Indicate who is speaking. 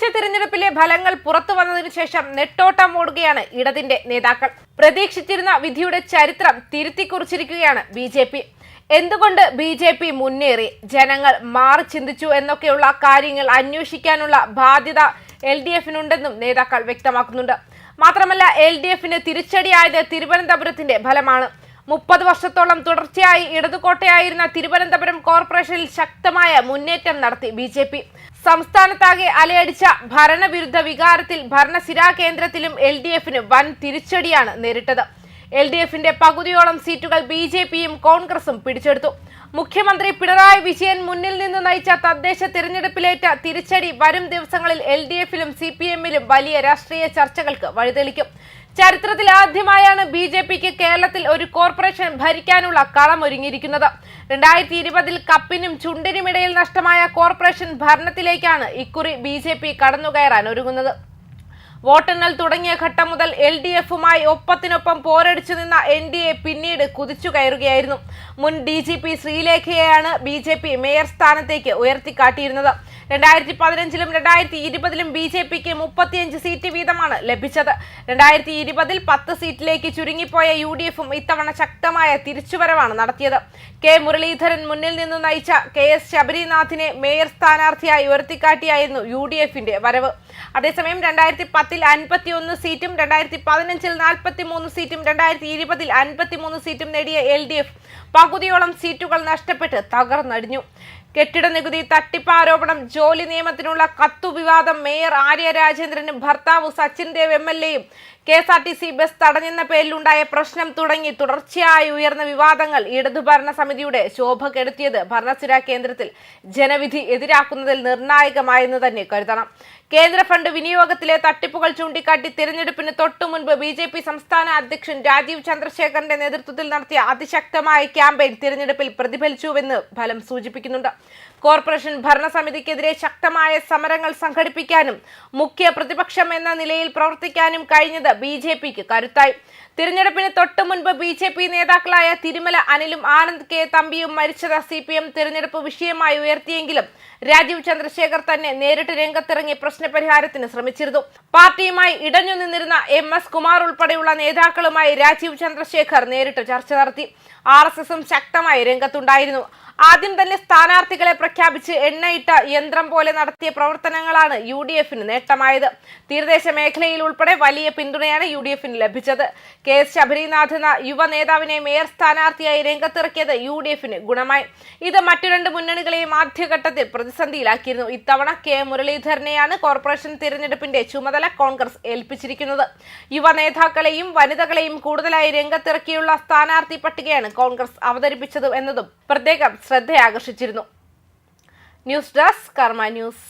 Speaker 1: തദ്ദേശ തിരഞ്ഞെടുപ്പിലെ ഫലങ്ങൾ പുറത്തു വന്നതിനു ശേഷം നെട്ടോട്ടം ഓടുകയാണ് ഇടതിന്റെ നേതാക്കൾ. പ്രതീക്ഷിച്ചിരുന്ന വിധിയുടെ ചരിത്രം തിരുത്തിക്കുറിച്ചിരിക്കുകയാണ് ബി ജെ പി. എന്തുകൊണ്ട് ബി ജെ പി മുന്നേറി? ജനങ്ങൾ മാറി ചിന്തിച്ചു എന്നൊക്കെയുള്ള കാര്യങ്ങൾ അന്വേഷിക്കാനുള്ള ബാധ്യത എൽ ഡി എഫിനുണ്ടെന്നും നേതാക്കൾ വ്യക്തമാക്കുന്നുണ്ട്. മാത്രമല്ല എൽ ഡി എഫിന് തിരിച്ചടിയായത് തിരുവനന്തപുരത്തിന്റെ ഫലമാണ്. മുപ്പത് വർഷത്തോളം തുടർച്ചയായി ഇടതുകോട്ടയായിരുന്ന തിരുവനന്തപുരം കോർപ്പറേഷനിൽ ശക്തമായ മുന്നേറ്റം നടത്തി ബി ജെ പി. സംസ്ഥാനത്താകെ അലയടിച്ച ഭരണവിരുദ്ധ വികാരത്തിൽ ഭരണസിരാ കേന്ദ്രത്തിലും എൽ ഡി എഫിന് വൻ തിരിച്ചടിയാണ് നേരിട്ടത്. എൽ ഡി എഫിന്റെ പകുതിയോളം സീറ്റുകൾ ബി ജെ പിയും കോൺഗ്രസും പിടിച്ചെടുത്തു. മുഖ്യമന്ത്രി പിണറായി വിജയൻ മുന്നിൽ നിന്ന് നയിച്ച തദ്ദേശ തിരഞ്ഞെടുപ്പിലേറ്റ തിരിച്ചടി വരും ദിവസങ്ങളിൽ എൽ ഡി എഫിലും സി പി എമ്മിലും വലിയ രാഷ്ട്രീയ ചർച്ചകൾക്ക് വഴിതെളിക്കും. ചരിത്രത്തിൽ ആദ്യമായാണ് ബി ജെ പിക്ക് കേരളത്തിൽ ഒരു കോർപ്പറേഷൻ ഭരിക്കാനുള്ള കളമൊരുങ്ങിയിരിക്കുന്നത്. രണ്ടായിരത്തി ഇരുപതിൽ കപ്പിനും ചുണ്ടിനുമിടയിൽ നഷ്ടമായ കോർപ്പറേഷൻ ഭരണത്തിലേക്കാണ് ഇക്കുറി ബി ജെ പി കടന്നുകയറാൻ ഒരുങ്ങുന്നത്. വോട്ടെണ്ണൽ തുടങ്ങിയ ഘട്ടം മുതൽ എൽ ഡി എഫുമായി ഒപ്പത്തിനൊപ്പം പോരടിച്ചു നിന്ന എൻ ഡി എ പിന്നീട് കുതിച്ചു കയറുകയായിരുന്നു മുൻ ഡി ജി പി ശ്രീലേഖയെയാണ് ബി ജെ പി മേയർ സ്ഥാനത്തേക്ക് ഉയർത്തിക്കാട്ടിയിരുന്നത്. രണ്ടായിരത്തി പതിനഞ്ചിലും രണ്ടായിരത്തി ഇരുപതിലും ബി ജെ പിക്ക് മുപ്പത്തിയഞ്ച് സീറ്റ് വീതമാണ് ലഭിച്ചത്. രണ്ടായിരത്തി ഇരുപതിൽ പത്ത് സീറ്റിലേക്ക് ചുരുങ്ങിപ്പോയ യു ഡി എഫും ഇത്തവണ ശക്തമായ തിരിച്ചുവരവാണ് നടത്തിയത്. കെ മുരളീധരൻ മുന്നിൽ നിന്ന് നയിച്ച കെ എസ് ശബരിനാഥിനെ മേയർ സ്ഥാനാർത്ഥിയായി ഉയർത്തിക്കാട്ടിയായിരുന്നു യു ഡി എഫിന്റെ വരവ്. അതേസമയം രണ്ടായിരത്തി പത്തിൽ അൻപത്തി ഒന്ന് സീറ്റും രണ്ടായിരത്തി പതിനഞ്ചിൽ നാൽപ്പത്തി മൂന്ന് സീറ്റും രണ്ടായിരത്തി ഇരുപതിൽ അൻപത്തി മൂന്ന് സീറ്റും നേടിയ എൽ ഡി എഫ് പകുതിയോളം സീറ്റുകൾ നഷ്ടപ്പെട്ട് തകർന്നടിഞ്ഞു. കെട്ടിട നികുതി തട്ടിപ്പ് ആരോപണം ജോലി നിയമത്തിനുള്ള കത്തു വിവാദം മേയർ ആര്യ രാജേന്ദ്രനും ഭർത്താവ് സച്ചിൻ ദേവ് എം എൽ എയും K S R T C bus തടഞ്ഞെന്ന പേരിലുണ്ടായ പ്രശ്നം തുടങ്ങി തുടർച്ചയായി ഉയർന്ന വിവാദങ്ങൾ ഇടതു ഭരണ സമിതിയുടെ ശോഭ കെടുത്തിയത് ഭരണസുര കേന്ദ്രത്തിൽ ജനവിധി എതിരാക്കുന്നതിൽ നിർണായകമായെന്ന് തന്നെ കരുതണം. കേന്ദ്ര ഫണ്ട് വിനിയോഗത്തിലെ തട്ടിപ്പുകൾ ചൂണ്ടിക്കാട്ടി തിരഞ്ഞെടുപ്പിന് തൊട്ടു മുൻപ് ബി ജെ പി സംസ്ഥാന അധ്യക്ഷൻ രാജീവ് ചന്ദ്രശേഖറിന്റെ നേതൃത്വത്തിൽ നടത്തിയ അതിശക്തമായ ക്യാമ്പയിൻ തിരഞ്ഞെടുപ്പിൽ പ്രതിഫലിച്ചുവെന്ന് ഫലം സൂചിപ്പിക്കുന്നുണ്ട്. കോർപ്പറേഷൻ ഭരണസമിതിക്കെതിരെ ശക്തമായ സമരങ്ങൾ സംഘടിപ്പിക്കാനും മുഖ്യ പ്രതിപക്ഷം എന്ന നിലയിൽ പ്രവർത്തിക്കാനും കഴിഞ്ഞത് ബി ജെ പിക്ക് കരുത്തായി. തിരഞ്ഞെടുപ്പിന് തൊട്ടു മുൻപ് ബി ജെ പി നേതാക്കളായ തിരുമല അനിലും ആനന്ദ് കെ തമ്പിയും മരിച്ചത് സി പി എം തിരഞ്ഞെടുപ്പ് വിഷയമായി ഉയർത്തിയെങ്കിലും രാജീവ് ചന്ദ്രശേഖർ തന്നെ നേരിട്ട് രംഗത്തിറങ്ങി പ്രശ്നപരിഹാരത്തിന് ശ്രമിച്ചിരുന്നു. പാർട്ടിയുമായി ഇടഞ്ഞു നിന്നിരുന്ന എം എസ് കുമാർ ഉൾപ്പെടെയുള്ള നേതാക്കളുമായി രാജീവ് ചന്ദ്രശേഖർ നേരിട്ട് ചർച്ച നടത്തി. ആർ എസ് എസും ശക്തമായി രംഗത്തുണ്ടായിരുന്നു. ആദ്യം തന്നെ സ്ഥാനാർത്ഥികളെ പ്രഖ്യാപിച്ച് എണ്ണയിട്ട യന്ത്രം പോലെ നടത്തിയ പ്രവർത്തനങ്ങളാണ് യു ഡി എഫിന് നേട്ടമായത്. തീരദേശ മേഖലയിൽ ഉൾപ്പെടെ വലിയ പിന്തുണയാണ് യു ഡി എഫിന് ലഭിച്ചത്. കെ എസ് ശബരിനാഥ് എന്ന യുവ നേതാവിനെ മേയർ സ്ഥാനാർത്ഥിയായി രംഗത്തിറക്കിയത് യു ഡി എഫിന് ഗുണമായി. ഇത് മറ്റു രണ്ട് മുന്നണികളെയും ആദ്യഘട്ടത്തിൽ പ്രതിസന്ധിയിലാക്കിയിരുന്നു. ഇത്തവണ കെ മുരളീധരനെയാണ് കോർപ്പറേഷൻ തിരഞ്ഞെടുപ്പിന്റെ ചുമതല കോൺഗ്രസ് ഏൽപ്പിച്ചിരിക്കുന്നത്. യുവ നേതാക്കളെയും വനിതകളെയും കൂടുതലായി രംഗത്തിറക്കിയുള്ള സ്ഥാനാർത്ഥി പട്ടികയാണ് കോൺഗ്രസ് അവതരിപ്പിച്ചത് എന്നതും പ്രത്യേകം ശ്രദ്ധയാകർഷിച്ചിരുന്നു. News desk Karma news.